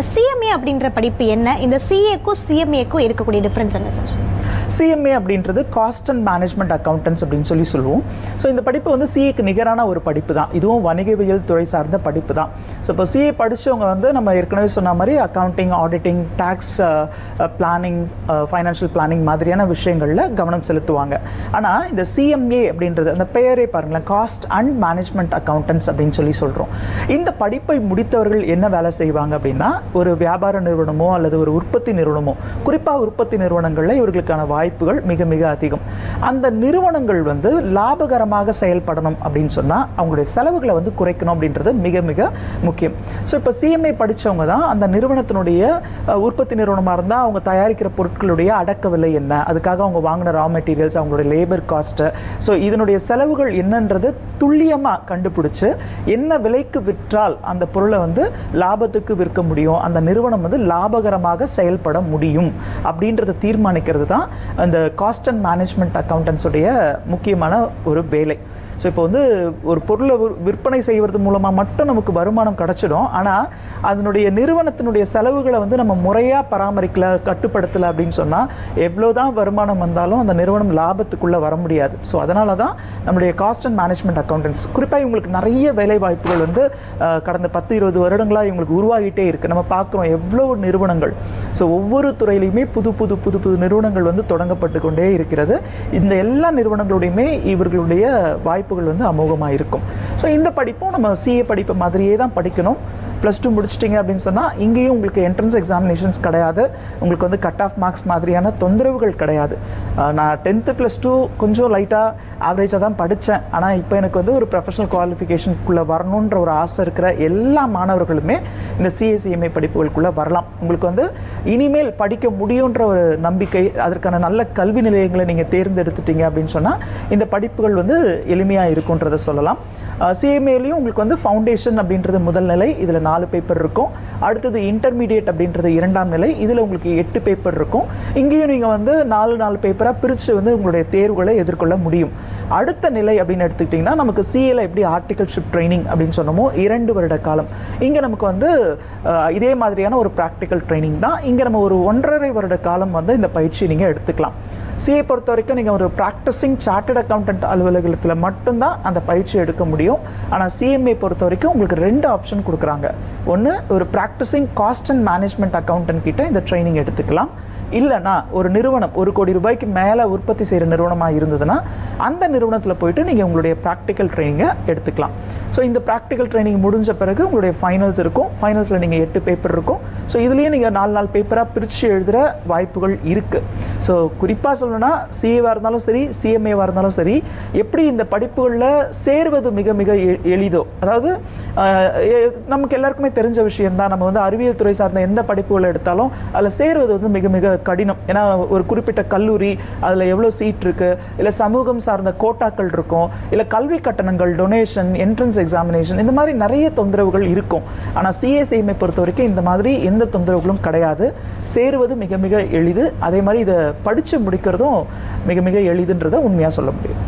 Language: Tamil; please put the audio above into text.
சிஎம்ஏ அப்படின்ற படிப்பு என்ன? இந்த சிஏக்கும் சிஎம்ஏக்கும் இருக்கக்கூடிய டிஃப்ரென்ஸ் என்ன சார் சிஎம்ஏ அப்படின்றது காஸ்ட் அண்ட் மேனேஜ்மெண்ட் அக்கௌண்டன்ஸ் அப்படின்னு சொல்லி சொல்லுவோம். ஸோ இந்த படிப்பு வந்து சிஏக்கு நிகரான ஒரு படிப்பு தான். இதுவும் வணிகவியல் துறை சார்ந்த படிப்பு தான். ஸோ இப்போ சிஏ படித்தவங்க வந்து நம்ம ஏற்கனவே சொன்ன மாதிரி accounting auditing tax planning financial planning மாதிரியான விஷயங்களில் கவனம் செலுத்துவாங்க. ஆனால் இந்த சிஎம்ஏ அப்படின்றது அந்த பெயரே பாருங்களேன் காஸ்ட் அண்ட் மேனேஜ்மெண்ட் அக்கௌண்டன்ஸ் அப்படின்னு சொல்லி சொல்கிறோம் இந்த படிப்பை முடித்தவர்கள் என்ன வேலை செய்வாங்க அப்படின்னா ஒரு வியாபார நிறுவனமோ அல்லது ஒரு உற்பத்தி நிறுவனமோ குறிப்பாக உற்பத்தி நிறுவனங்களில் இவர்களுக்கான வாய்ப்புகள் மிக மிக அதிகம். அந்த நிறுவனங்கள் வந்து லாபகரமாக செயல்படணும் அப்படின்னு சொன்னால் அவங்களுடைய செலவுகளை வந்து குறைக்கணும் அப்படின்றது மிக மிக முக்கியம். ஸோ இப்போ சிஎம்ஏ படித்தவங்க தான் அந்த நிறுவனத்தினுடைய உற்பத்தி நிறுவனமாக இருந்தால் அவங்க தயாரிக்கிற பொருட்களுடைய அடக்க விலை என்ன? அதுக்காக அவங்க வாங்கின ரா மெட்டீரியல்ஸ் அவங்களுடைய லேபர் காஸ்ட்டு ஸோ இதனுடைய செலவுகள் என்னன்றது துல்லியமாக கண்டுபிடிச்சு என்ன விலைக்கு விற்றால் அந்த பொருளை வந்து லாபத்துக்கு விற்க முடியும் அந்த நிறுவனம் வந்து லாபகரமாக செயல்பட முடியும் அப்படின்றத தீர்மானிக்கிறது தான் அந்த காஸ்ட் அண்ட் மேனேஜ்மெண்ட் அக்கௌண்டன்ஸுடைய முக்கியமான ஒரு வேலை. ஸோ இப்போ வந்து ஒரு பொருளை விற்பனை செய்வது மூலமாக மட்டும் நமக்கு வருமானம் கிடச்சிடும். ஆனால் அதனுடைய நிறுவனத்தினுடைய செலவுகளை வந்து நம்ம முறையாக பராமரிக்கல கட்டுப்படுத்தலை அப்படின்னு சொன்னால் எவ்வளோ தான் வருமானம் வந்தாலும் அந்த நிறுவனம் லாபத்துக்குள்ளே வர முடியாது. ஸோ அதனால தான் நம்மளுடைய காஸ்ட் அண்ட் மேனேஜ்மெண்ட் அக்கௌண்டன்ஸ் குறிப்பாக இவங்களுக்கு நிறைய வேலை வாய்ப்புகள் வந்து கடந்த பத்து இருபது வருடங்களாக இவங்களுக்கு உருவாகிட்டே இருக்குது நம்ம பார்க்குறோம் எவ்வளோ நிறுவனங்கள். ஸோ ஒவ்வொரு துறையிலையுமே புது புது புது புது நிறுவனங்கள் வந்து தொடங்கப்பட்டு கொண்டே இருக்கிறது. இந்த எல்லா நிறுவனங்களுடையுமே இவர்களுடைய வாய்ப்பு வாய்ப்புகள் வந்து அமோகமாக இருக்கும் ஸோ இந்த படிப்பும் நம்ம சிஏ படிப்பு மாதிரியே தான் படிக்கணும். ப்ளஸ் டூ முடிச்சிட்டிங்க அப்படின்னு சொன்னால் இங்கேயும் உங்களுக்கு என்ட்ரன்ஸ் எக்ஸாமினேஷன்ஸ் கிடையாது. உங்களுக்கு வந்து கட் ஆஃப் மார்க்ஸ் மாதிரியான தொந்தரவுகள் கிடையாது. நான் டென்த்து ப்ளஸ் டூ கொஞ்சம் லைட்டாக ஆவரேஜாக தான் படித்தேன் ஆனால் இப்போ எனக்கு வந்து ஒரு ப்ரொஃபஷனல் குவாலிஃபிகேஷனுக்குள்ளே வரணுன்ற ஒரு ஆசை இருக்கிற எல்லா மாணவர்களுமே இந்த சிஎஸ்சிஎம்ஏ படிப்புகளுக்குள்ளே வரலாம். உங்களுக்கு வந்து இனிமேல் படிக்க முடியுன்ற ஒரு நம்பிக்கை அதற்கான நல்ல கல்வி நிலையங்களை நீங்கள் தேர்ந்தெடுத்துட்டீங்க அப்படின்னு சொன்னால் இந்த படிப்புகள் வந்து எளிமையாக இருக்குன்றதை சொல்லலாம். சிஎம்ஏலையும் உங்களுக்கு வந்து ஃபவுண்டேஷன் அப்படின்றது முதல் நிலை இதில் நாலு பேப்பர் இருக்கும். அடுத்தது இன்டர்மீடியட் அப்படின்றது இரண்டாம் நிலை இதில் உங்களுக்கு எட்டு பேப்பர் இருக்கும். இங்கேயும் நீங்கள் வந்து நாலு நாலு பேப்பர் சூப்பராக பிரித்து வந்து உங்களுடைய தேர்வுகளை எதிர்கொள்ள முடியும். அடுத்த நிலை அப்படின்னு எடுத்துக்கிட்டிங்கன்னா நமக்கு சிஏல எப்படி ஆர்டிகல்ஷிப் ட்ரைனிங் அப்படின்னு சொன்னோமோ இரண்டு வருட காலம். இங்கே நமக்கு வந்து இதே மாதிரியான ஒரு ப்ராக்டிக்கல் ட்ரைனிங் தான். இங்கே நம்ம ஒரு ஒன்றரை வருட காலம் வந்து இந்த பயிற்சி நீங்கள் எடுத்துக்கலாம். சிஏ பொறுத்த வரைக்கும் நீங்கள் ஒரு ப்ராக்டிஸிங் சார்ட்டட் அக்கௌண்டன்ட் அலுவலகத்தில் மட்டும்தான் அந்த பயிற்சி எடுக்க முடியும். ஆனால் சிஎம்ஏ பொறுத்த வரைக்கும் உங்களுக்கு ரெண்டு ஆப்ஷன் கொடுக்குறாங்க. ஒன்று ஒரு practising cost and management accountant கிட்ட இந்த ட்ரைனிங் எடுத்துக்கலாம். இல்லைனா ஒரு நிறுவனம் ஒரு கோடி ரூபாய்க்கு மேலே உற்பத்தி செய்கிற நிறுவனமாக இருந்ததுன்னா அந்த நிறுவனத்தில் போயிட்டு நீங்கள் உங்களுடைய ப்ராக்டிக்கல் ட்ரைனிங்கை எடுத்துக்கலாம். ஸோ இந்த ப்ராக்டிக்கல் ட்ரைனிங் முடிஞ்ச பிறகு உங்களுடைய ஃபைனல்ஸ் இருக்கும். ஃபைனல்ஸில் நீங்கள் எட்டு பேப்பர் இருக்கும். ஸோ இதுலேயே நீங்கள் நாலு நாலு பேப்பராக பிரித்து எழுதுகிற வாய்ப்புகள் இருக்குது ஸோ குறிப்பாக சொல்லணும்னா சிஏவாக இருந்தாலும் சரி சிஎம்ஏவாக இருந்தாலும் சரி எப்படி இந்த படிப்புகளில் சேர்வது மிக மிக எளிதோ? அதாவது நமக்கு எல்லாருக்குமே தெரிஞ்ச விஷயம் தான் நம்ம வந்து அறிவியல் துறை சார்ந்த எந்த படிப்புகளை எடுத்தாலும் அதில் சேருவது வந்து மிக மிக கடினம். ஏன்னா ஒரு குறிப்பிட்ட கல்லூரி அதில் எவ்வளோ சீட் இருக்குது இல்லை சமூகம் சார்ந்த கோட்டாக்கள் இருக்கும் இல்லை கல்வி கட்டணங்கள் டொனேஷன் என்ட்ரன்ஸ் எக்ஸாமினேஷன் இந்த மாதிரி நிறைய தொந்தரவுகள் இருக்கும். ஆனால் சிஎஸ்ஐமை பொறுத்த வரைக்கும் இந்த மாதிரி எந்த தொந்தரவுகளும் கிடையாது. சேருவது மிக மிக எளிது. அதே மாதிரி இதை படித்து முடிக்கிறதும் மிக மிக எளிதுன்றதை உண்மையாக சொல்ல முடியும்.